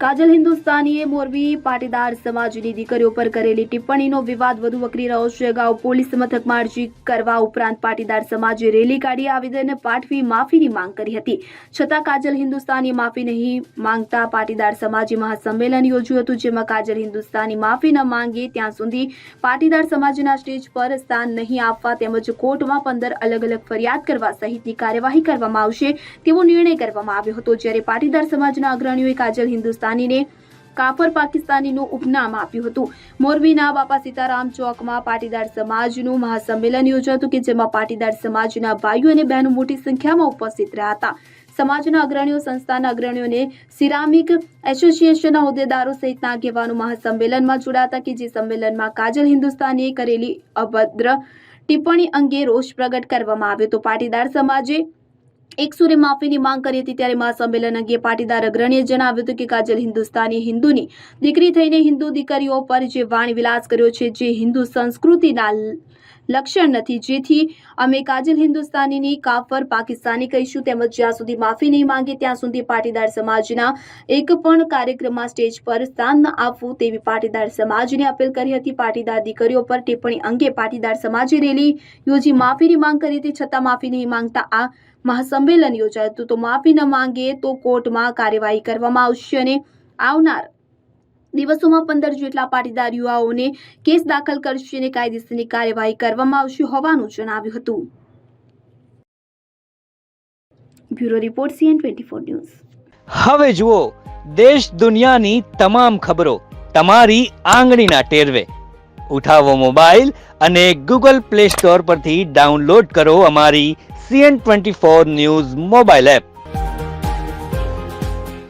કાજલ હિન્દુસ્તાનીએ મોરબી પાટીદાર સમાજની દીકરીઓ પર કરેલી ટિપ્પણીનો વિવાદ વધુ વકરી રહ્યો છે. અગાઉ પોલીસ મથકમાં અરજી કરવા ઉપરાંત પાટીદાર સમાજે રેલી કાઢી આવેદન, પાઠવી માફીની માંગ કરી હતી. છતાં કાજલ હિન્દુસ્તાની માફી નહીં માંગતા પાટીદાર સમાજે મહાસંમેલન યોજ્યું હતું, જેમાં કાજલ હિન્દુસ્તાની માફી ન માંગે ત્યાં સુધી પાટીદાર સમાજના સ્ટેજ પર સ્થાન નહીં આપવા તેમજ કોર્ટમાં પંદર અલગ અલગ ફરિયાદ કરવા સહિતની કાર્યવાહી કરવામાં આવશે તેવો નિર્ણય કરવામાં આવ્યો હતો. જ્યારે પાટીદાર સમાજના અગ્રણીઓએ કાજલ હિન્દુસ્તાનીને કાફર પાકિસ્તાનીનું ઉપનામ આપ્યું હતું. મોરબીના બાપા સીતારામ ચોકમાં પાટીદાર સમાજનું મહાસંમેલન યોજાયું હતું કે જેમાં પાટીદાર સમાજના ભાઈઓ અને બહેનો મોટી સંખ્યામાં ઉપસ્થિત રહ્યા હતા. સમાજના અગ્રણીઓ, સંસ્થાના અગ્રણીઓને સિરામિક એસોસિએશનના હોદ્દેદારો સહિતના આગેવાનો મહાસંમેલનમાં જોડાતા કે જે સંમેલનમાં કાજલ હિન્દુસ્તાનીએ કરેલી અભદ્ર ટિપ્પણી અંગે રોષ પ્રગટ કરવામાં આવ્યો તો પાટીદાર સમાજે એક સુરે માફીની માંગ કરી હતી ત્યારે મહાસંમેલન અંગે પાટીદાર અગ્રણીએ જણાવ્યું હતું કે કાજલ હિન્દુસ્તાની હિન્દુની દીકરી થઈને હિન્દુ દીકરીઓ પર જે વાણી વિલાસ કર્યો છે, જે હિન્દુ સંસ્કૃતિના લક્ષણ નથી. જેથી અમે કાજલ હિન્દુસ્તાનીની કાફર પાકિસ્તાની કહીશું. તેમજ જ્યાં સુધી માફી નહીં માંગે, ત્યાં સુધી પાટીદાર સમાજના એક પણ કાર્યક્રમમાં સ્ટેજ પર સ્થાન ન આપવું તેવી પાટીદાર સમાજને અપીલ કરી હતી. પાટીદાર દીકરીઓ પર ટિપ્પણી અંગે પાટીદાર સમાજે રેલી યોજી માફીની માંગ કરી હતી. છતાં માફી નહીં માંગતા આ મહાસંમેલન યોજાયું હતું. તો માફી ન માંગે તો કોર્ટમાં કાર્યવાહી કરવામાં આવશે અને આવનાર દિવસોમાં પંદર જેટલા પાટીદાર યુવાઓને કેસ દાખલ કરશે અને કાયદેસરની કાર્યવાહી કરવામાં આવશે હોવાનું જણાવ્યું હતું. Bureau report CN twenty four news. હવે જુઓ, દેશ દુનિયાની તમામ ખબરો તમારી આંગળીના ટેરવે. ઉઠાવો મોબાઈલ અને ગૂગલ પ્લે સ્ટોર પરથી ડાઉનલોડ કરો અમારી CN twenty four news mobile app.